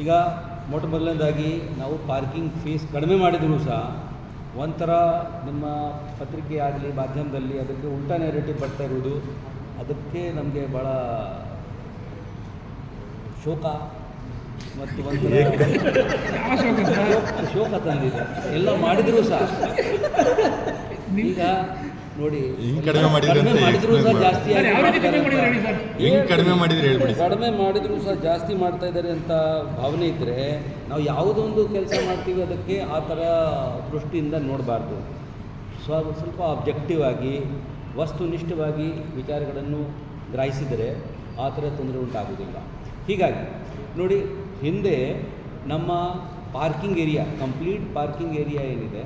ಈಗ ಮೊಟ್ಟ ಮೊದಲನೇದಾಗಿ ನಾವು ಪಾರ್ಕಿಂಗ್ ಫೀಸ್ ಕಡಿಮೆ ಮಾಡಿದರೂ ಸಹ ಒಂಥರ ನಿಮ್ಮ ಪತ್ರಿಕೆ ಆಗಲಿ ಮಾಧ್ಯಮದಲ್ಲಿ ಅದಕ್ಕೆ ಉಲ್ಟಾ ನೆರೆಟಿವ್ ಬರ್ತಾ ಇರೋದು ಅದಕ್ಕೆ ನಮಗೆ ಭಾಳ ಶೋಕ ಮತ್ತು ಒಂದು ಶೋಕ- ಶೋಕ ತಂದಿದೆ. ಎಲ್ಲ ಮಾಡಿದರೂ ಸಹ. ಈಗ ನೋಡಿ. ಹಿಂಗ್ ಕಡಿಮೆ ಮಾಡಿದ್ರೆ ಸಹ ಜಾಸ್ತಿ ಯಾವ ರೀತಿ ಕಡಿಮೆ ಮಾಡಿದ್ರೆ ಸರ್? ಹೆಂಗ್ ಕಡಿಮೆ ಮಾಡಿದ್ರೆ ಹೇಳ್ಬಿಡಿ. ಸರ್. ಕಡಿಮೆ ಮಾಡಿದ್ರು ಸಹ ಜಾಸ್ತಿ ಮಾಡ್ತಾ ಇದ್ದಾರೆ ಅಂತ ಭಾವನೆ ಇದ್ರೆ ನಾವು ಯಾವುದೊಂದು ಕೆಲಸ ಮಾಡ್ತೀವಿ ಅದಕ್ಕೆ ಆ ಥರ ದೃಷ್ಟಿಯಿಂದ ನೋಡಬಾರ್ದು. ಸ್ವ ಸ್ವಲ್ಪ ಅಬ್ಜೆಕ್ಟಿವ್ ಆಗಿ ವಸ್ತುನಿಷ್ಠವಾಗಿ ವಿಚಾರಗಳನ್ನು ಗ್ರಹಿಸಿದರೆ ಆ ಥರ ತೊಂದರೆ ಉಂಟಾಗೋದಿಲ್ಲ ಹೀಗಾಗಿ ನೋಡಿ ಹಿಂದೆ ನಮ್ಮ parking area complete parking area ಏನಿದೆ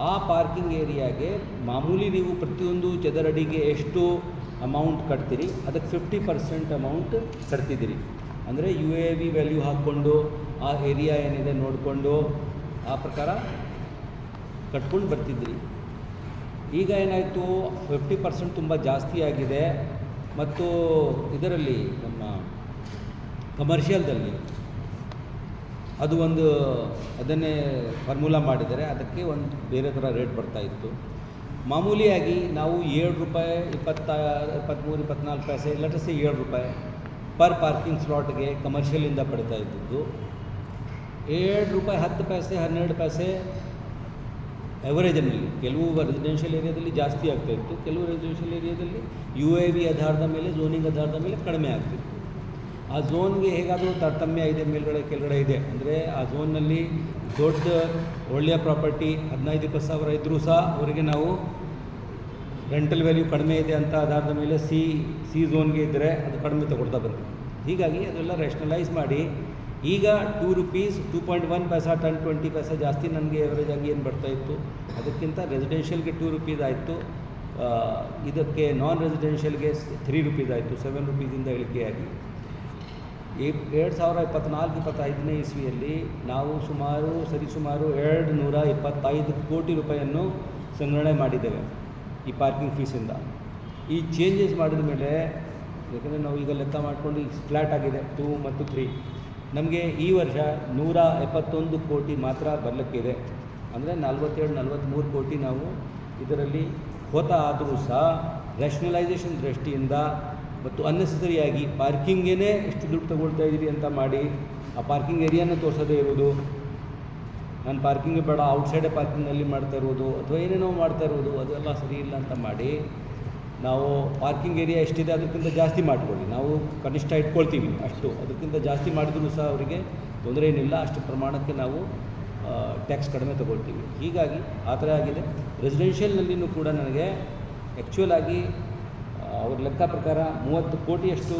ಆ ಪಾರ್ಕಿಂಗ್ ಏರಿಯಾಗೆ ಮಾಮೂಲಿ ನೀವು ಪ್ರತಿಯೊಂದು ಚದರಡಿಗೆ ಎಷ್ಟು ಅಮೌಂಟ್ ಕಟ್ತೀರಿ, ಅದಕ್ಕೆ ಫಿಫ್ಟಿ ಪರ್ಸೆಂಟ್ ಅಮೌಂಟ್ ಕಟ್ತಿದ್ದೀರಿ. ಅಂದರೆ ಯು ಎ ವಿ ವ್ಯಾಲ್ಯೂ ಹಾಕ್ಕೊಂಡು, ಆ ಏರಿಯಾ ಏನಿದೆ ನೋಡಿಕೊಂಡು, ಆ ಪ್ರಕಾರ ಕಟ್ಕೊಂಡು ಬರ್ತಿದ್ರಿ ಈಗ ಏನಾಯಿತು ಫಿಫ್ಟಿ ಪರ್ಸೆಂಟ್ ತುಂಬ ಜಾಸ್ತಿ ಆಗಿದೆ. ಮತ್ತು ಇದರಲ್ಲಿ ನಮ್ಮ ಕಮರ್ಷಿಯಲ್ದಲ್ಲಿ ಅದು ಒಂದು ಅದನ್ನೇ ಫಾರ್ಮುಲಾ ಮಾಡಿದರೆ ಅದಕ್ಕೆ ಒಂದು ಬೇರೆ ಥರ ರೇಟ್ ಬರ್ತಾ ಇತ್ತು. ಮಾಮೂಲಿಯಾಗಿ ನಾವು ಏಳು ರೂಪಾಯಿ ಇಪ್ಪತ್ತ ಇಪ್ಪತ್ತ್ಮೂರು ಇಪ್ಪತ್ನಾಲ್ಕು ಪೈಸೆ ಲೆಟರ್ಸಿ ಏಳು ರೂಪಾಯಿ ಪರ್ ಪಾರ್ಕಿಂಗ್ ಸ್ಲಾಟ್ಗೆ ಕಮರ್ಷಿಯಲಿಂದ ಪಡಿತಾ ಇದ್ದಿದ್ದು. ಏಳು ರೂಪಾಯಿ ಹತ್ತು ಪೈಸೆ ಹನ್ನೆರಡು ಪೈಸೆ ಎವರೇಜಲ್ಲಿ ಕೆಲವು ರೆಸಿಡೆನ್ಷಿಯಲ್ ಏರಿಯಾದಲ್ಲಿ ಜಾಸ್ತಿ ಆಗ್ತಾಯಿತ್ತು ಕೆಲವು ರೆಸಿಡೆನ್ಷಿಯಲ್ ಏರಿಯಾದಲ್ಲಿ ಯು ಎ ವಿ ಆಧಾರದ ಮೇಲೆ ಝೋನಿಂಗ್ ಆಧಾರದ ಮೇಲೆ ಕಡಿಮೆ ಆಗ್ತಿತ್ತು. ಆ ಝೋನ್ಗೆ ಹೇಗಾದರೂ ತಾರತಮ್ಯ ಇದೆ, ಮೇಲ್ಗಡೆ ಕೆಳಗಡೆ ಇದೆ. ಅಂದರೆ ಆ ಝೋನ್ನಲ್ಲಿ ದೊಡ್ಡ ಒಳ್ಳೆಯ ಪ್ರಾಪರ್ಟಿ ಹದಿನೈದು, ಇಪ್ಪತ್ತು ಸಾವಿರ ಇದ್ದರೂ ಸಹ ಅವರಿಗೆ ನಾವು ರೆಂಟಲ್ ವ್ಯಾಲ್ಯೂ ಕಡಿಮೆ ಇದೆ ಅಂತ ಆಧಾರದ ಮೇಲೆ ಸಿ ಸಿ ಝೋನ್ಗೆ ಇದ್ದರೆ ಅದು ಕಡಿಮೆ ತಗೊಳ್ತಾ ಬರ್ತದೆ ಹೀಗಾಗಿ ಅದೆಲ್ಲ ರೇಷನಲೈಸ್ ಮಾಡಿ ಈಗ two rupees two point one paisa ten twenty paisa ಜಾಸ್ತಿ ನನಗೆ ಎವರೇಜ್ ಆಗಿ ಏನು ಬರ್ತಾ ಇತ್ತು? ಅದಕ್ಕಿಂತ ರೆಸಿಡೆನ್ಷಿಯಲ್ಗೆ ಟೂ ರುಪೀಸ್ ಆಯಿತು. ಇದಕ್ಕೆ ನಾನ್ ರೆಸಿಡೆನ್ಷಿಯಲ್ಗೆ ತ್ರೀ ರುಪೀಸ್ ಆಯಿತು ಸೆವೆನ್ ರುಪೀಸಿಂದ ಇಳಿಕೆಯಾಗಿ. ಈ ಎರಡು ಸಾವಿರ ಇಪ್ಪತ್ತ್ನಾಲ್ಕು ಇಪ್ಪತ್ತೈದನೇ ಇಸ್ವಿಯಲ್ಲಿ ನಾವು ಸುಮಾರು, ಸರಿಸುಮಾರು ಎರಡು ನೂರ ಇಪ್ಪತ್ತೈದು ಕೋಟಿ ರೂಪಾಯಿಯನ್ನು ಸಂಗ್ರಹಣೆ ಮಾಡಿದ್ದೇವೆ ಈ ಪಾರ್ಕಿಂಗ್ ಫೀಸಿಂದ. ಈ ಚೇಂಜಸ್ ಮಾಡಿದ ಮೇಲೆ ಯಾಕಂದರೆ ನಾವು ಈಗ ಲೆಕ್ಕ ಮಾಡಿಕೊಂಡು ಈಗ ಫ್ಲ್ಯಾಟ್ ಆಗಿದೆ ಟೂ ಮತ್ತು ತ್ರೀ ನಮಗೆ ಈ ವರ್ಷ ನೂರ ಎಪ್ಪತ್ತೊಂದು ಕೋಟಿ ಮಾತ್ರ ಬರಲಿಕ್ಕಿದೆ. ಅಂದರೆ ನಲ್ವತ್ತೆರಡು ನಲ್ವತ್ತ್ಮೂರು ಕೋಟಿ ನಾವು ಇದರಲ್ಲಿ ಹೋತ ಆದರೂ ಸಹ ರ್ಯಾಷನಲೈಸೇಷನ್ ದೃಷ್ಟಿಯಿಂದ ಮತ್ತು ಅನ್ನೆಸರಿಯಾಗಿ ಪಾರ್ಕಿಂಗೇ ಎಷ್ಟು ದುಡ್ಡು ತಗೊಳ್ತಾ ಇದ್ದೀರಿ ಅಂತ ಮಾಡಿ ಆ ಪಾರ್ಕಿಂಗ್ ಏರಿಯಾನ ತೋರಿಸೋದೇ ಇರೋದು ನಾನು ಪಾರ್ಕಿಂಗ್ ಬೇಡ ಔಟ್ಸೈಡೇ ಪಾರ್ಕಿಂಗ್ನಲ್ಲಿ ಮಾಡ್ತಾ ಇರೋದು ಅಥವಾ ಏನೇನೋ ಮಾಡ್ತಾ ಇರೋದು ಅದೆಲ್ಲ ಸರಿ ಇಲ್ಲ ಅಂತ ಮಾಡಿ ನಾವು ಪಾರ್ಕಿಂಗ್ ಏರಿಯಾ ಎಷ್ಟಿದೆ ಅದಕ್ಕಿಂತ ಜಾಸ್ತಿ ಮಾಡಿಕೊಳ್ಳಿ. ನಾವು ಕನಿಷ್ಠ ಇಟ್ಕೊಳ್ತೀವಿ ಅಷ್ಟು. ಅದಕ್ಕಿಂತ ಜಾಸ್ತಿ ಮಾಡಿದ್ರು ಸಹ ಅವರಿಗೆ ತೊಂದರೆ ಏನಿಲ್ಲ. ಅಷ್ಟು ಪ್ರಮಾಣಕ್ಕೆ ನಾವು ಟ್ಯಾಕ್ಸ್ ಕಡಿಮೆ ತಗೊಳ್ತೀವಿ. ಹೀಗಾಗಿ ಆ ಥರ ಆಗಿದೆ. ರೆಸಿಡೆನ್ಷಿಯಲ್ನಲ್ಲಿಯೂ ಕೂಡ ನನಗೆ ಆ್ಯಕ್ಚುಯಲ್ ಆಗಿ ಅವ್ರ ಲೆಕ್ಕ ಪ್ರಕಾರ ಮೂವತ್ತು ಕೋಟಿಯಷ್ಟು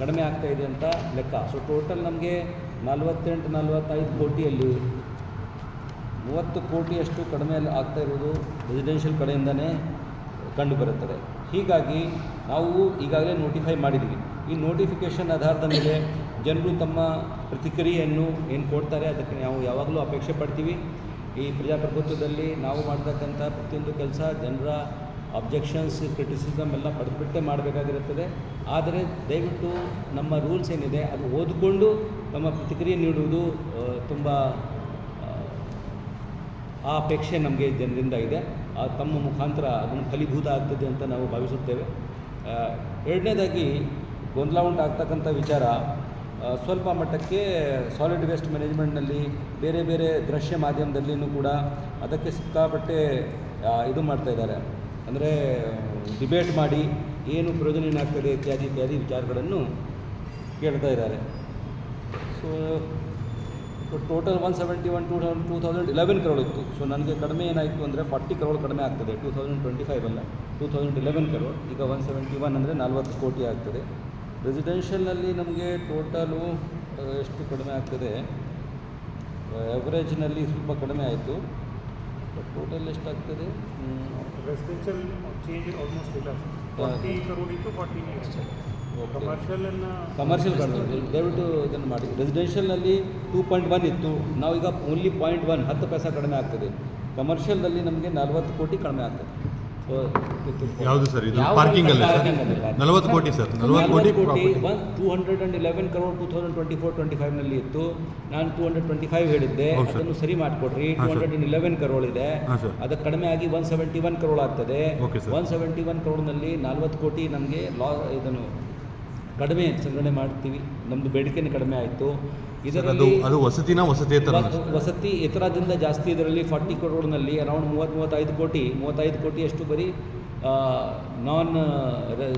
ಕಡಿಮೆ ಆಗ್ತಾ ಇದೆ ಅಂತ ಲೆಕ್ಕ. ಸೊ ಟೋಟಲ್ ನಮಗೆ ನಲವತ್ತೆಂಟು, ನಲವತ್ತೈದು ಕೋಟಿಯಲ್ಲಿ ಮೂವತ್ತು ಕೋಟಿಯಷ್ಟು ಕಡಿಮೆ ಆಗ್ತಾ ಇರೋದು ರೆಸಿಡೆನ್ಷಿಯಲ್ ಕಡೆಯಿಂದನೇ ಕಂಡುಬರುತ್ತದೆ. ಹೀಗಾಗಿ ನಾವು ಈಗಾಗಲೇ ನೋಟಿಫೈ ಮಾಡಿದ್ದೀವಿ ಈ ನೋಟಿಫಿಕೇಷನ್ ಆಧಾರದ ಮೇಲೆ ಜನರು ತಮ್ಮ ಪ್ರತಿಕ್ರಿಯೆಯನ್ನು ಏನು ಕೊಡ್ತಾರೆ ಅದಕ್ಕೆ ನಾವು ಯಾವಾಗಲೂ ಅಪೇಕ್ಷೆ ಪಡ್ತೀವಿ. ಈ ಪ್ರಜಾಪ್ರಭುತ್ವದಲ್ಲಿ ನಾವು ಮಾಡತಕ್ಕಂಥ ಪ್ರತಿಯೊಂದು ಕೆಲಸ ಜನರ ಅಬ್ಜೆಕ್ಷನ್ಸ್ ಕ್ರಿಟಿಸಿಸಮ್ ಎಲ್ಲ ಪಡೆದುಬಿಟ್ಟೆ ಮಾಡಬೇಕಾಗಿರುತ್ತದೆ. ಆದರೆ ದಯವಿಟ್ಟು ನಮ್ಮ ರೂಲ್ಸ್ ಏನಿದೆ ಅದು ಓದಿಕೊಂಡು ತಮ್ಮ ಪ್ರತಿಕ್ರಿಯೆ ನೀಡುವುದು ತುಂಬ, ಆ ಅಪೇಕ್ಷೆ ನಮಗೆ ಜನರಿಂದ ಇದೆ. ತಮ್ಮ ಮುಖಾಂತರ ಅದನ್ನು ಫಲೀಭೂತ ಆಗ್ತದೆ ಅಂತ ನಾವು ಭಾವಿಸುತ್ತೇವೆ. ಎರಡನೇದಾಗಿ ಗೊಂದಲ ಉಂಟಾಗ್ತಕ್ಕಂಥ ವಿಚಾರ ಸ್ವಲ್ಪ ಮಟ್ಟಕ್ಕೆ ಸಾಲಿಡ್ ವೇಸ್ಟ್ ಮ್ಯಾನೇಜ್ಮೆಂಟ್ನಲ್ಲಿ ಬೇರೆ ಬೇರೆ ದೃಶ್ಯ ಮಾಧ್ಯಮದಲ್ಲಿಯೂ ಕೂಡ ಅದಕ್ಕೆ ಸಿಕ್ಕಾಪಟ್ಟೆ ಇದು ಮಾಡ್ತಾ ಇದ್ದಾರೆ. ಅಂದರೆ ಡಿಬೇಟ್ ಮಾಡಿ ಏನು ಪ್ರಯೋಜನ ಏನಾಗ್ತದೆ ಇತ್ಯಾದಿ ಇತ್ಯಾದಿ ವಿಚಾರಗಳನ್ನು ಕೇಳ್ತಾ ಇದ್ದಾರೆ. So total one seventy one two thousand two thousand eleven crore ಇತ್ತು. ಸೊ ನನಗೆ ಕಡಿಮೆ ಏನಾಯಿತು ಅಂದರೆ ಫಾರ್ಟಿ ಕರೋಡ್ ಕಡಿಮೆ ಆಗ್ತದೆ ಟೂ ತೌಸಂಡ್ ಟ್ವೆಂಟಿ ಫೈವ್ ಅಲ್ಲ. ಟೂ ತೌಸಂಡ್ ಇಲೆವೆನ್ ಕರೋಡ್ ಈಗ ಒನ್ ಸೆವೆಂಟಿ ಒನ್ ಅಂದರೆ ನಲ್ವತ್ತು ಕೋಟಿ ಆಗ್ತದೆ. ರೆಸಿಡೆನ್ಷಿಯಲ್ನಲ್ಲಿ ನಮಗೆ ಟೋಟಲು ಎಷ್ಟು ಕಡಿಮೆ ಆಗ್ತದೆ? ಎವರೇಜ್ನಲ್ಲಿ ಸ್ವಲ್ಪ ಕಡಿಮೆ ಆಯಿತು. ಟೋಟಲ್ ಎಷ್ಟಾಗ್ತದೆ ಆಗ್ತದೆ. ರೆಸಿಡೆನ್ಷಿಯಲ್ ಚೇಂಜ್ ಆಲ್ಮೋಸ್ಟ್ ಇಲ್ಲ. ಫಾರ್ಟಿ ಕರೋಡ್ ಇತ್ತು ಫಾರ್ಟಿ. ಕಮರ್ಷಿಯಲ್ ಕಮರ್ಷಿಯಲ್ ಕಡಿಮೆ ದಯವಿಟ್ಟು ಇದನ್ನು ಮಾಡಿ. ರೆಸಿಡೆನ್ಷಿಯಲ್ನಲ್ಲಿ ಟೂ ಪಾಯಿಂಟ್ ಒನ್ ಇತ್ತು. ನಾವೀಗ ಓನ್ಲಿ ಪಾಯಿಂಟ್ ಒನ್ ಹತ್ತು ಪೈಸಾ ಕಡಿಮೆ ಆಗ್ತದೆ. ಕಮರ್ಷಿಯಲ್ನಲ್ಲಿ ನಮಗೆ ನಲ್ವತ್ತು ಕೋಟಿ ಕಡಿಮೆ ಆಗ್ತದೆ. ಯಾವುದು ಸರ್? ಇದು ಪಾರ್ಕಿಂಗ್ ಅಲ್ಲ. ನಲವತ್ತು ಕೋಟಿ ಸರ್. ನಲವತ್ತು ಕೋಟಿ one two hundred and eleven crore two thousand twenty four twenty ಫೈವ್ನಲ್ಲಿ ಇತ್ತು. ನಾನು ಟೂ ಹಂಡ್ರೆಡ್ ಟ್ವೆಂಟಿ ಫೈವ್ ಹೇಳಿದ್ದೆ ಅದನ್ನು ಸರಿ ಮಾಡಿಕೊಡ್ರಿ. Two hundred and eleven crore ಇದೆ. ಅದಕ್ಕೆ ಕಡಿಮೆ ಆಗಿ ಒನ್ ಸೆವೆಂಟಿ ಒನ್ ಕರೋಡ್ ಆಗ್ತದೆ. ಒನ್ ಸೆವೆಂಟಿ ಒನ್ ಕರೋಡ್ನಲ್ಲಿ ನಲ್ವತ್ತು ಕೋಟಿ ನಮಗೆ ಲಾ ಇದನ್ನು ಕಡಿಮೆ ಸಂಗ್ರಹಣೆ ಮಾಡ್ತೀವಿ. ನಮ್ಮದು ಬೇಡಿಕೆನೇ ಕಡಿಮೆ ಆಯಿತು. ಇದರಲ್ಲಿ ಅದು ವಸತಿನ ವಸತಿ ಎತ್ತರದಿಂದ ಜಾಸ್ತಿ ಇದರಲ್ಲಿ ಫಾರ್ಟಿ ಕರೋಡ್ನಲ್ಲಿ ಅರೌಂಡ್ ಮೂವತ್ತು ಮೂವತ್ತೈದು ಕೋಟಿ ಮೂವತ್ತೈದು ಕೋಟಿ ಅಷ್ಟು ಬರೀ ನಾನ್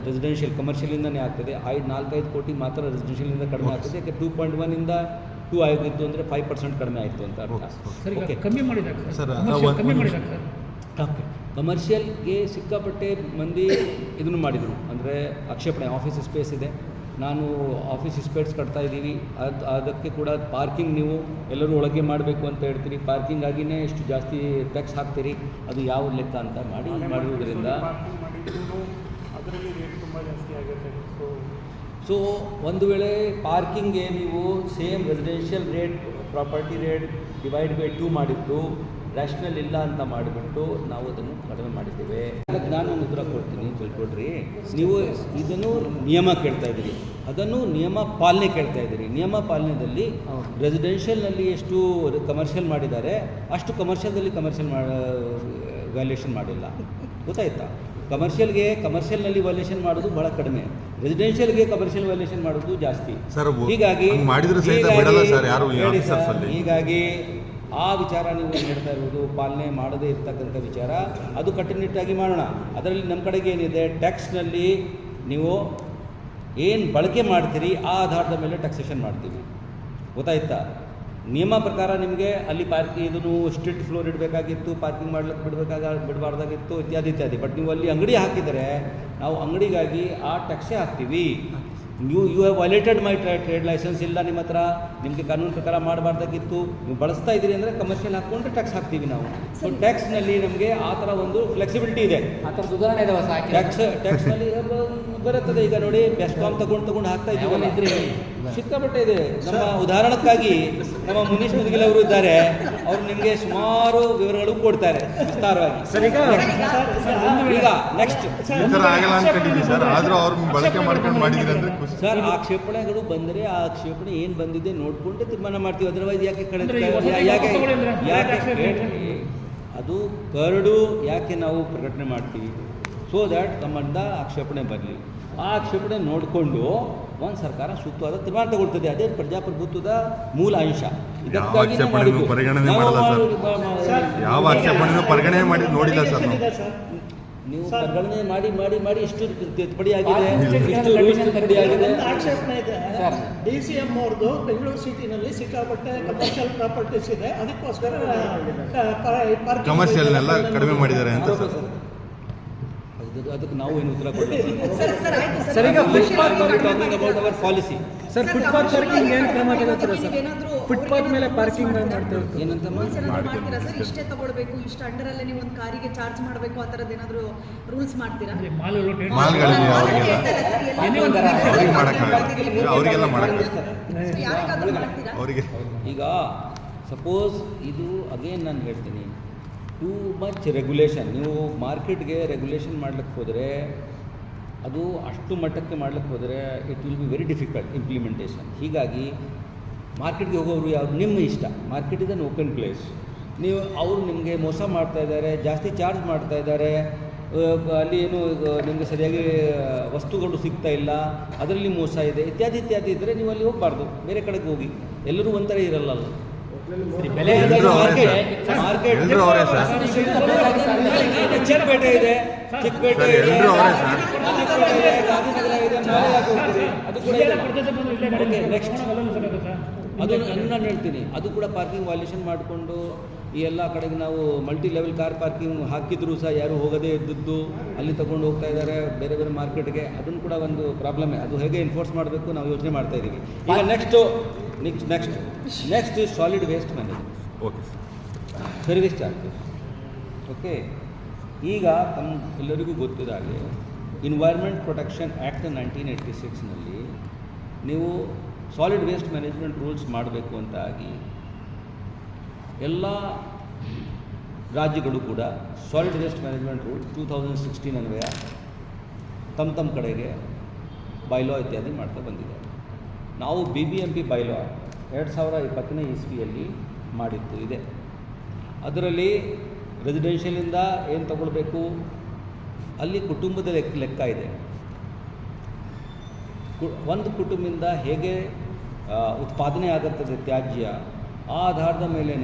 ರೆಸಿಡೆನ್ಷಿಯಲ್ ಕಮರ್ಷಿಯಲಿಂದನೇ ಆಗ್ತದೆ. ಐದು ನಾಲ್ಕೈದು ಕೋಟಿ ಮಾತ್ರ ರೆಸಿಡೆನ್ಷಿಯಲಿಂದ ಕಡಿಮೆ ಆಗ್ತದೆ. ಯಾಕೆ ಟೂ ಪಾಯಿಂಟ್ ಒನ್ನಿಂದ ಟೂ ಆಗಿತ್ತು ಅಂದರೆ ಫೈವ್ ಪರ್ಸೆಂಟ್ ಕಡಿಮೆ ಆಯಿತು ಅಂತ ಅರ್ಥ. ಓಕೆ, ಕಮ್ಮಿ ಓಕೆ ಕಮರ್ಷಿಯಲ್ಗೆ ಸಿಕ್ಕಾಪಟ್ಟೆ ಮಂದಿ ಇದನ್ನು ಮಾಡಿದರು. ಅಂದರೆ ಆಕ್ಷೇಪಣೆ ಆಫೀಸ್ ಸ್ಪೇಸ್ ಇದೆ. ನಾನು ಆಫೀಸ್ ಸ್ಪೇಸ್ ಕಟ್ತಾ ಇದ್ದೀವಿ. ಅದು ಅದಕ್ಕೆ ಕೂಡ ಪಾರ್ಕಿಂಗ್ ನೀವು ಎಲ್ಲರೂ ಒಳಗೆ ಮಾಡಬೇಕು ಅಂತ ಹೇಳ್ತೀರಿ. ಪಾರ್ಕಿಂಗ್ ಆಗಿನೇ ಎಷ್ಟು ಜಾಸ್ತಿ ಟ್ಯಾಕ್ಸ್ ಹಾಕ್ತೀರಿ. ಅದು ಯಾವ ಲೆಕ್ಕ ಅಂತ ಮಾಡಿ ಮಾಡುವುದರಿಂದ ಪಾರ್ಕಿಂಗ್ ಮಾಡಿದ್ರು ಅದರಲ್ಲಿ ರೇಟ್ ತುಂಬ ಜಾಸ್ತಿ ಆಗುತ್ತೆ. ಸೊ ಸೊ ಒಂದು ವೇಳೆ ಪಾರ್ಕಿಂಗ್ಗೆ ನೀವು same residential rate property rate divide by two ಮಾಡಿದ್ದು ರ್ಯಾಷನಲ್ ಇಲ್ಲ ಅಂತ ಮಾಡಿಬಿಟ್ಟು ನಾವು ಅದನ್ನು ಕಡಿಮೆ ಮಾಡಿದ್ದೇವೆ. ಅದಕ್ಕೆ ನಾನು ಒಂದು ಉತ್ತರ ಕೊಡ್ತೀನಿ ತಿಳ್ಕೊಡ್ರಿ ನೀವು ಇದನ್ನು ನಿಯಮ ಕೇಳ್ತಾ ಇದ್ದೀರಿ. ಅದನ್ನು ನಿಯಮ ಪಾಲನೆ ಕೇಳ್ತಾ ಇದ್ದೀರಿ. ನಿಯಮ ಪಾಲನೆಯಲ್ಲಿ ರೆಸಿಡೆನ್ಷಿಯಲ್ನಲ್ಲಿ ಎಷ್ಟು ಕಮರ್ಷಿಯಲ್ ಮಾಡಿದ್ದಾರೆ ಅಷ್ಟು ಕಮರ್ಷಿಯಲ್ದಲ್ಲಿ ಕಮರ್ಷಿಯಲ್ ಮಾಡ ವ್ಯಾಲ್ಯೂಷನ್ ಮಾಡಿಲ್ಲ. ಗೊತ್ತಾಯ್ತಾ? ಕಮರ್ಷಿಯಲ್ಗೆ ಕಮರ್ಷಿಯಲ್ನಲ್ಲಿ ವ್ಯಾಲ್ಯೂಷನ್ ಮಾಡೋದು ಬಹಳ ಕಡಿಮೆ. ರೆಸಿಡೆನ್ಷಿಯಲ್ಗೆ ಕಮರ್ಷಿಯಲ್ ವ್ಯಾಲ್ಯೂಷನ್ ಮಾಡೋದು ಜಾಸ್ತಿ. ಹೀಗಾಗಿ ಹೀಗಾಗಿ- ಆ ವಿಚಾರ ನೀವು ಹೇಳ್ತಾ ಇರುವುದು? ಪಾಲನೆ ಮಾಡದೇ ಇರ್ತಕ್ಕಂಥ ವಿಚಾರ. ಅದು ಕಟ್ಟುನಿಟ್ಟಾಗಿ ಮಾಡೋಣ. ಅದರಲ್ಲಿ ನಮ್ಮ ಕಡೆಗೆ ಏನಿದೆ? ಟ್ಯಾಕ್ಸ್ನಲ್ಲಿ ನೀವು ಏನು ಬಳಕೆ ಮಾಡ್ತೀರಿ, ಆ ಆಧಾರದ ಮೇಲೆ ಟ್ಯಾಕ್ಸೇಷನ್ ಮಾಡ್ತೀವಿ. ಗೊತ್ತಾಯ್ತಾ? ನಿಯಮ ಪ್ರಕಾರ ನಿಮಗೆ ಅಲ್ಲಿ ಪಾರ್ಕಿಂಗ್, ಇದನ್ನು ಸ್ಟ್ರೀಟ್ ಫ್ಲೋರ್ ಇಡಬೇಕಾಗಿತ್ತು, ಪಾರ್ಕಿಂಗ್ ಮಾಡ್ಲಿಕ್ಕೆ ಬಿಡಬೇಕಾಗ, ಬಿಡಬಾರ್ದಾಗಿತ್ತು, ಇತ್ಯಾದಿ ಇತ್ಯಾದಿ. ಬಟ್ ನೀವು ಅಲ್ಲಿ ಅಂಗಡಿ ಹಾಕಿದರೆ, ನಾವು ಅಂಗಡಿಗಾಗಿ ಆ ಟ್ಯಾಕ್ಸೇ ಹಾಕ್ತೀವಿ. You you have violated my trade licence ಇಲ್ಲ ನಿಮ್ಮ ಹತ್ರ. ನಿಮಗೆ ಕಾನೂನು ಪ್ರಕಾರ ಮಾಡಬಾರ್ದಾಗಿತ್ತು. ನೀವು ಬಳಸ್ತಾ ಇದ್ದೀರಿ ಅಂದರೆ ಕಮರ್ಷಿಯಲ್ ಹಾಕ್ಕೊಂಡು ಟ್ಯಾಕ್ಸ್ ಹಾಕ್ತೀವಿ ನಾವು. ಸೊ ಟ್ಯಾಕ್ಸ್ನಲ್ಲಿ ನಮಗೆ ಆ ಥರ ಒಂದು ಫ್ಲೆಕ್ಸಿಬಿಲಿಟಿ ಇದೆ. ಆ ಥರದ ಉದಾಹರಣೆ ಇದೆ ಟ್ಯಾಕ್ಸ್ ಟ್ಯಾಕ್ಸ್ನಲ್ಲಿ ಬರುತ್ತದೆ. ಈಗ ನೋಡಿ ಬೆಸ್ಕಾಮ್ ತಗೊಂಡ್ ತಗೊಂಡು ಹಾಕ್ತಾ ಇದ್ರೆ ಯಾವಲ್ಲ ಇದ್ರಿ? ಸಿಕ್ಕಾಪಟ್ಟೆ ಇದೆ. ನಮ್ಮ ಉದಾಹರಣಕ್ಕಾಗಿ ನಮ್ಮ ಮುನೀಶ್ ಮುದುಗಿಲ್ ಅವರು ಇದ್ದಾರೆ. ಅವರು ನಿಮಗೆ ಸುಮಾರು ವಿವರಗಳು ಕೊಡ್ತಾರೆ ವಿಸ್ತಾರವಾಗಿ. ಸರ್ ಈಗ ಈಗ ನೆಕ್ಸ್ಟ್ ಸರ್ ಆದರೂ ಅವ್ರು ಬಳಕೆ ಮಾಡ್ಕೊಂಡು ಮಾಡಿದ್ರಿ ಅಂದ್ರೆ ಖುಷಿ. ಸರ್ ಆಕ್ಷೇಪಣೆಗಳು ಬಂದರೆ ಆ ಕ್ಷೇಪಣೆ ಏನು ಬಂದಿದೆ ನೋಡ್ಕೊಂಡೆ ತೀರ್ಮಾನ ಮಾಡ್ತೀವಿ. ಅದರ್ವೈಸ್ ಯಾಕೆ ಕಡೆ ಯಾಕೆ ಅದು ಕರಡು ಯಾಕೆ ನಾವು ಪ್ರಕಟಣೆ ಮಾಡ್ತೀವಿ? ಸೊ ದ್ಯಾಟ್ ಸಂಬಂಧ ಆಕ್ಷೇಪಣೆ ಬರಲಿ. ಆ ಆಕ್ಷೇಪಣೆ ನೋಡಿಕೊಂಡು ಒಂದು ಸರ್ಕಾರ ಸೂಕ್ತವಾದ ತೀರ್ಮಾನ ತಗೊಳ್ತದೆ. ಅದೇ ಪ್ರಜಾಪ್ರಭುತ್ವದ ಮೂಲ ಅಂಶ. ಸರ್. ಮಾಡಿ- ಮಾಡಿ- ಯಾವ ಆಕ್ಷೇಪಣೆನೂ ಪರಿಗಣನೆ ಮಾಡಿ ನೋಡಿಲ್ಲ ಸರ್ ನಾವು. ಪರಿಗಣನೆ ಮಾಡಿ ಮಾಡಿ ಮಾಡಿ ಇಷ್ಟು ತಿದ್ದುಪಡಿ ಆಗಿದೆ. ಆಕ್ಷೇಪಣೆ ಇದೆ. ಡಿ ಸಿ ಎಂ ಅವ್ರದ್ದು ಬೆಂಗಳೂರು ಸಿಟಿನಲ್ಲಿ ಸಿಕ್ಕಾಪಟ್ಟೆ ಕಮರ್ಷಿಯಲ್ ಪ್ರಾಪರ್ಟೀಸ್ ಇದೆ. ಅದಕ್ಕೋಸ್ಕರ ಕಮರ್ಷಿಯಲ್ ಕಡಿಮೆ ಮಾಡಿದ್ದಾರೆ ಅಂತ ಸರ್. ಅದಕ್ಕೆ ನಾವು ಏನು ಉತ್ತರ ಕೊಡಬೇಕು ಸರ್ ಸರ್ ಆಯ್ತು ಸರ್, ಈಗ talking about our policy sir footpath parking ಏನು ಕ್ರಮ ತಗೋತೀರ ಸರ್? ಫುಟ್ಪಾತ್ ಮೇಲೆ ಪಾರ್ಕಿಂಗ್ ಮಾಡ್ತಾ ಇರ್ತೀವಿ ಏನಂತಮ್ಮ ಮಾಡ್ತೀರಾ. ಸರ್? ಇಷ್ಟೇ ತಗೊಳ್ಬೇಕು ಇಷ್ಟು ಅಂಡರಲ್ಲೇ ನೀವು ಒಂದು ಕಾರಿಗೆ ಚಾರ್ಜ್ ಮಾಡಬೇಕು ಆ ಥರದ್ದು ಏನಾದರೂ ರೂಲ್ಸ್ ಮಾಡ್ತೀರಾ? ಮಾಲ್ಗಳಿಗೆ ಅವರಿಗೆಲ್ಲ ಅವರಿಗೆಲ್ಲ ಮಾಡ್ತೀರಾ? ಅವರಿಗೆ ಈಗ ಸಪೋಸ್ ಇದು ಅಗೇನ್ ನಾನು ಹೇಳ್ತೀನಿ. ಟೂ ಮಚ್ ರೆಗ್ಯುಲೇಷನ್ ನೀವು ಮಾರ್ಕೆಟ್ಗೆ ರೆಗ್ಯುಲೇಷನ್ ಮಾಡ್ಲಿಕ್ಕೆ ಹೋದರೆ, ಅದು ಅಷ್ಟು ಮಟ್ಟಕ್ಕೆ ಮಾಡ್ಲಿಕ್ಕೆ ಹೋದರೆ it will be very difficult implementation ಹೀಗಾಗಿ ಮಾರ್ಕೆಟ್ಗೆ ಹೋಗೋರು ಯಾರು? ನಿಮ್ಮ ಇಷ್ಟ. Market is an open place ನೀವು, ಅವರು ನಿಮಗೆ ಮೋಸ ಮಾಡ್ತಾ ಇದ್ದಾರೆ, ಜಾಸ್ತಿ ಚಾರ್ಜ್ ಮಾಡ್ತಾ ಇದ್ದಾರೆ ಅಲ್ಲಿ ಏನು ನಿಮಗೆ ಸರಿಯಾಗಿ ವಸ್ತುಗಳು ಸಿಗ್ತಾ ಇಲ್ಲ, ಅದರಲ್ಲಿ ಮೋಸ ಇದೆ, ಇತ್ಯಾದಿ ಇತ್ಯಾದಿ ಇದ್ದರೆ ನೀವು ಅಲ್ಲಿ ಹೋಗಬಾರ್ದು. ಬೇರೆ ಕಡೆಗೆ ಹೋಗಿ. ಎಲ್ಲರೂ ಒಂಥರ ಇರಲ್ಲ ಎಲ್ರೂ ಅವರೇ ಸರ್. ಚಿಕ್ಕಪೇಟೆ ಇದೆ ಚಿಕ್ಕಪೇಟೆ ಅವರೇ ಸರ್. ಅದು ನಾನು ಹೇಳ್ತೀನಿ. ಅದು ಕೂಡ ಪಾರ್ಕಿಂಗ್ ವಾಲ್ಯೂಷನ್ ಮಾಡಿಕೊಂಡು ಈ ಎಲ್ಲ ಕಡೆಗೆ ನಾವು ಮಲ್ಟಿ ಲೆವೆಲ್ ಕಾರ್ ಪಾರ್ಕಿಂಗ್ ಹಾಕಿದ್ರು ಸಹ ಯಾರು ಹೋಗದೇ ಇದ್ದದ್ದು. ಅಲ್ಲಿ ತಗೊಂಡು ಹೋಗ್ತಾ ಇದ್ದಾರೆ ಬೇರೆ ಬೇರೆ ಮಾರ್ಕೆಟ್ಗೆ ಅದನ್ನು ಕೂಡ ಒಂದು ಪ್ರಾಬ್ಲಮ್ ಅದು ಹೇಗೆ ಎನ್ಫೋರ್ಸ್ ಮಾಡಬೇಕು ನಾವು ಯೋಚನೆ ಮಾಡ್ತಾ ಇದ್ದೀವಿ ಈಗ next next next next is solid waste management okay sir service charges okay ಈಗ ತಮ್ಮ ಎಲ್ಲರಿಗೂ ಗೊತ್ತಿದ ಹಾಗೆ environment protection act nineteen eighty ಸಿಕ್ಸ್ನಲ್ಲಿ ನೀವು ಸಾಲಿಡ್ ವೇಸ್ಟ್ ಮ್ಯಾನೇಜ್ಮೆಂಟ್ ರೂಲ್ಸ್ ಮಾಡಬೇಕು ಅಂತ ಆಗಿ ಎಲ್ಲ ರಾಜ್ಯಗಳು ಕೂಡ solid waste management rule two thousand sixteen ಅನ್ವಯ ತಮ್ಮ ತಮ್ಮ ಕಡೆಗೆ ಬೈಲೋ ಇತ್ಯಾದಿ ಮಾಡ್ತಾ ಬಂದಿದ್ದಾರೆ ನಾವು B B M P bylaw ಎರಡು ಸಾವಿರ ಇಪ್ಪತ್ತನೇ ಇಸ್ವಿಯಲ್ಲಿ ಮಾಡಿತ್ತು ಇದೆ. ಅದರಲ್ಲಿ ರೆಸಿಡೆನ್ಷಿಯಲಿಂದ ಏನು ತಗೊಳ್ಬೇಕು? ಅಲ್ಲಿ ಕುಟುಂಬದ ಲೆಕ್ಕ ಲೆಕ್ಕ ಇದೆ. ಒಂದು ಕುಟುಂಬದಿಂದ ಹೇಗೆ ಉತ್ಪಾದನೆ ಆಗುತ್ತದೆ ತ್ಯಾಜ್ಯ? ಆ ಆಧಾರದ ಮೇಲೇ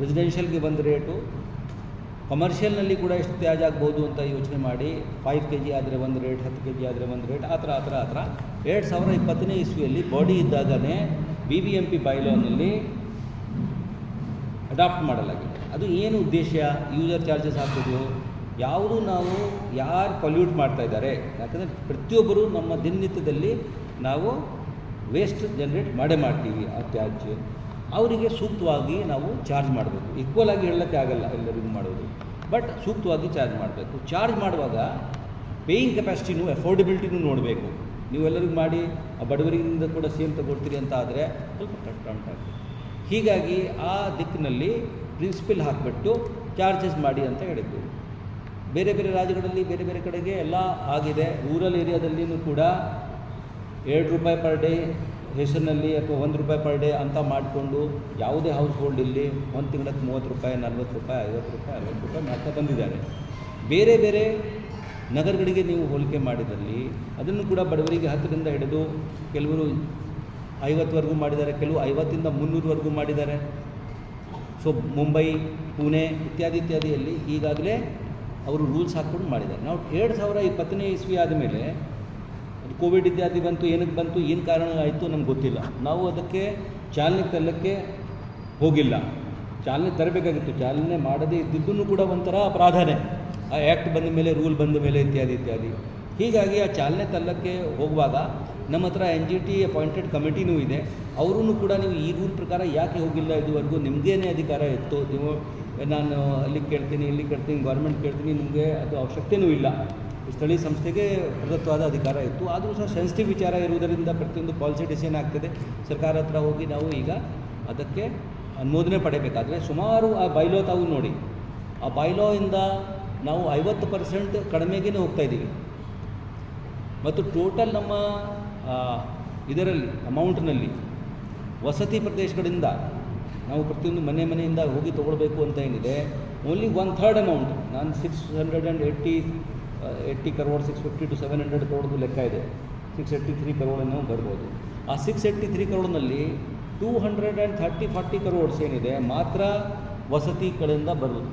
ರೆಸಿಡೆನ್ಷಿಯಲ್ಗೆ ಬಂದ ರೇಟು ಕಮರ್ಷಿಯಲ್ನಲ್ಲಿ ಕೂಡ ಎಷ್ಟು ತ್ಯಾಜ್ಯ ಆಗ್ಬೋದು ಅಂತ ಯೋಚನೆ ಮಾಡಿ ಫೈವ್ ಕೆ ಜಿ ಆದರೆ ಒಂದು ರೇಟ್ ಹತ್ತು ಕೆ ಜಿ ಆದರೆ ಒಂದು ರೇಟ್ ಆ ಥರ ಆ ಥರ ಆ ಥರ ಎರಡು ಸಾವಿರ ಇಪ್ಪತ್ತನೇ ಇಸ್ವಿಯಲ್ಲಿ ಬಾಡಿ ಇದ್ದಾಗನೇ ಬಿ ಬಿ ಎಂ ಪಿ ಬೈಲೋನಲ್ಲಿ ಅಡಾಪ್ಟ್ ಮಾಡಲಾಗಿದೆ. ಅದು ಏನು ಉದ್ದೇಶ? ಯೂಸರ್ ಚಾರ್ಜಸ್ ಹಾಕೋದು ಯಾವುದು ನಾವು, ಯಾರು ಪೊಲ್ಯೂಟ್ ಮಾಡ್ತಾ ಇದ್ದಾರೆ? ಯಾಕಂದರೆ ಪ್ರತಿಯೊಬ್ಬರು ನಮ್ಮ ದಿನನಿತ್ಯದಲ್ಲಿ ನಾವು ವೇಸ್ಟ್ ಜನ್ರೇಟ್ ಮಾಡೇ ಮಾಡ್ತೀವಿ ಆ ತ್ಯಾಜ್ಯ. ಅವರಿಗೆ ಸೂಕ್ತವಾಗಿ ನಾವು ಚಾರ್ಜ್ ಮಾಡಬೇಕು. ಈಕ್ವಲ್ ಆಗಿ ಹೇಳೋಕ್ಕೆ ಆಗಲ್ಲ ಎಲ್ಲರಿಗೂ ಮಾಡೋದು. ಬಟ್ ಸೂಕ್ತವಾಗಿ ಚಾರ್ಜ್ ಮಾಡಬೇಕು. ಚಾರ್ಜ್ ಮಾಡುವಾಗ ಪೇಯಿಂಗ್ ಕೆಪಾಸಿಟಿನೂ ಎಫೋರ್ಡೆಬಿಲಿಟಿನೂ ನೋಡಬೇಕು. ನೀವೆಲ್ಲರಿಗೂ ಮಾಡಿ, ಆ ಬಡವರಿಂದ ಕೂಡ ಸೇಮ್ ತಗೊಳ್ತೀರಿ ಅಂತ ಆದರೆ ಸ್ವಲ್ಪ ಉಂಟಾಗ್ತದೆ ಹೀಗಾಗಿ ಆ ದಿಕ್ಕಿನಲ್ಲಿ ಪ್ರಿನ್ಸಿಪಲ್ ಹಾಕಿಬಿಟ್ಟು ಚಾರ್ಜಸ್ ಮಾಡಿ ಅಂತ ಹೇಳಿದ್ದು. ಬೇರೆ ಬೇರೆ ರಾಜ್ಯಗಳಲ್ಲಿ, ಬೇರೆ ಬೇರೆ ಕಡೆಗೆ ಎಲ್ಲ ಆಗಿದೆ. ರೂರಲ್ ಏರಿಯಾದಲ್ಲಿಯೂ ಕೂಡ ಎರಡು ರೂಪಾಯಿ ಪರ್ ಡೇ ಹೆಸರಿನಲ್ಲಿ ಅಥವಾ ಒಂದು ರೂಪಾಯಿ ಪರ್ ಡೇ ಅಂತ ಮಾಡಿಕೊಂಡು ಯಾವುದೇ ಹೌಸ್ ಹೋಲ್ಡ್ ಇಲ್ಲಿ ಒಂದು ತಿಂಗಳಕ್ಕೆ ಮೂವತ್ತು ರೂಪಾಯಿ, ನಲ್ವತ್ತು ರೂಪಾಯಿ, ಐವತ್ತು ರೂಪಾಯಿ, ಅರವತ್ತು ರೂಪಾಯಿ ಮಾಡ್ತಾ ಬಂದಿದ್ದಾರೆ. ಬೇರೆ ಬೇರೆ ನಗರಗಳಿಗೆ ನೀವು ಹೋಲಿಕೆ ಮಾಡಿದಲ್ಲಿ ಅದನ್ನು ಕೂಡ ಬಡವರಿಗೆ ಹತ್ತರಿಂದ ಹಿಡಿದು ಕೆಲವರು ಐವತ್ತುವರೆಗೂ ಮಾಡಿದ್ದಾರೆ, ಕೆಲವು ಐವತ್ತಿಂದ ಮುನ್ನೂರವರೆಗೂ ಮಾಡಿದ್ದಾರೆ. ಸೊ ಮುಂಬೈ ಪುಣೆ ಇತ್ಯಾದಿ ಇತ್ಯಾದಿಯಲ್ಲಿ ಈಗಾಗಲೇ ಅವರು ರೂಲ್ಸ್ ಹಾಕ್ಕೊಂಡು ಮಾಡಿದ್ದಾರೆ. ನಾವು ಎರಡು ಸಾವಿರ ಇಪ್ಪತ್ತನೇ ಇಸ್ವಿ ಆದಮೇಲೆ ಕೋವಿಡ್ ಇತ್ಯಾದಿ ಬಂತು, ಏನಕ್ಕೆ ಬಂತು, ಏನು ಕಾರಣ ಆಯಿತು ನಮ್ಗೆ ಗೊತ್ತಿಲ್ಲ. ನಾವು ಅದಕ್ಕೆ ಚಾಲನೆ ತರಲಿಕ್ಕೆ ಹೋಗಿಲ್ಲ. ಚಾಲನೆ ತರಬೇಕಾಗಿತ್ತು. ಚಾಲನೆ ಮಾಡದೇ ಇದ್ದಿದ್ದನ್ನು ಕೂಡ ಒಂಥರ ಅಪರಾಧನೇ. ಆ ಆ್ಯಕ್ಟ್ ಬಂದ ಮೇಲೆ ರೂಲ್ ಬಂದ ಮೇಲೆ ಇತ್ಯಾದಿ ಇತ್ಯಾದಿ. ಹೀಗಾಗಿ ಆ ಚಾಲನೆ ತರಲಿಕ್ಕೆ ಹೋಗುವಾಗ ನಮ್ಮ ಹತ್ರ ಎನ್ ಜಿ ಟಿ ಅಪಾಯಿಂಟೆಡ್ ಕಮಿಟಿನೂ ಇದೆ. ಅವರೂ ಕೂಡ ನೀವು ಈ ರೂಲ್ ಪ್ರಕಾರ ಯಾಕೆ ಹೋಗಿಲ್ಲ ಇದುವರೆಗೂ ನಿಮಗೇನೇ ಅಧಿಕಾರ ಇತ್ತು? ನೀವು, ನಾನು ಅಲ್ಲಿ ಕೇಳ್ತೀನಿ, ಇಲ್ಲಿ ಕೇಳ್ತೀನಿ ಗೌರ್ಮೆಂಟ್ ಕೇಳ್ತೀನಿ, ನಿಮಗೆ ಅದು ಅವಶ್ಯಕತೆಯೂ ಇಲ್ಲ. ಸ್ಥಳೀಯ ಸಂಸ್ಥೆಗೆ ಪ್ರದತ್ತವಾದ ಅಧಿಕಾರ ಇತ್ತು. ಆದರೂ ಸಹ ಸೆನ್ಸಿಟಿವ್ ವಿಚಾರ ಇರುವುದರಿಂದ ಪ್ರತಿಯೊಂದು ಪಾಲಿಸಿ ಡಿಸಿಷನ್ ಆಗ್ತದೆ. ಸರ್ಕಾರ ಹತ್ರ ಹೋಗಿ ನಾವು ಈಗ ಅದಕ್ಕೆ ಅನುಮೋದನೆ ಪಡೆಯಬೇಕಾದ್ರೆ ಸುಮಾರು ಆ ಬೈಲೋ ತಾವು ನೋಡಿ, ಆ ಬೈಲೋಯಿಂದ ನಾವು ಐವತ್ತು ಪರ್ಸೆಂಟ್ ಕಡಿಮೆಗೇ ಹೋಗ್ತಾ ಇದ್ದೀವಿ. ಮತ್ತು ಟೋಟಲ್ ನಮ್ಮ ಇದರಲ್ಲಿ, ಅಮೌಂಟ್ನಲ್ಲಿ ವಸತಿ ಪ್ರದೇಶಗಳಿಂದ ನಾವು ಪ್ರತಿಯೊಂದು ಮನೆ ಮನೆಯಿಂದ ಹೋಗಿ ತೊಗೊಳ್ಬೇಕು ಅಂತ ಏನಿದೆ ಓನ್ಲಿ ಒನ್ ಥರ್ಡ್ ಅಮೌಂಟ್ ನಾನು six hundred and eighty eighty crore six fifty two seven hundred ಕರೋಡ್ದು ಲೆಕ್ಕ ಇದೆ. ಸಿಕ್ಸ್ ಏಯ್ಟಿ ತ್ರೀ ಕರೋಡನ್ನು ಬರ್ಬೋದು. ಆ six eighty three ಕರೋಡ್ನಲ್ಲಿ two hundred and thirty forty crores ಏನಿದೆ, ಮಾತ್ರ ವಸತಿ ಕಡೆಯಿಂದ ಬರೋದು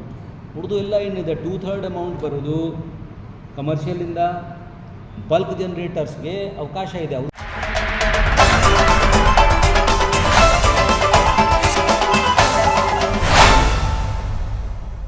ಉಳಿದು ಎಲ್ಲ ಏನಿದೆ ಟೂ ಥರ್ಡ್ ಅಮೌಂಟ್ ಬರೋದು ಕಮರ್ಷಿಯಲಿಂದ ಬಲ್ಕ್ ಜನರೇಟರ್ಸ್ಗೆ ಅವಕಾಶ ಇದೆ.